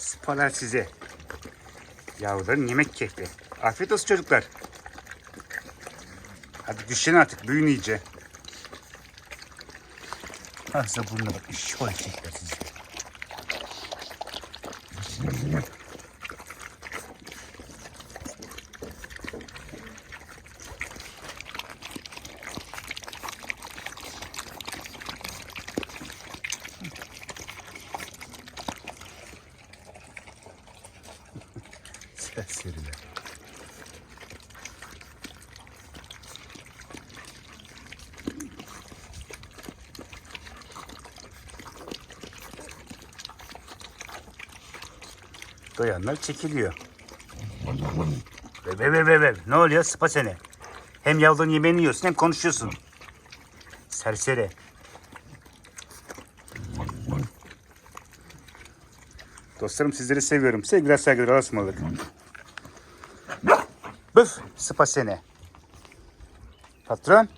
Spalar size. Yavruların yemek keyfi. Afiyet olsun çocuklar. Hadi düşen artık büyüyün iyice. Ağzına burnuna bak. Şöyle çekler sizi. Serseriler. Doyanlar çekiliyor. Ve ve ve ve ve. Ne oluyor? Sıpa seni. Hem yavrunun yemeğini yiyorsun hem konuşuyorsun. Serseri. Dostlarım sizleri seviyorum. Sevgiler saygılar alasmalık. Büf sıpa seni. Patron.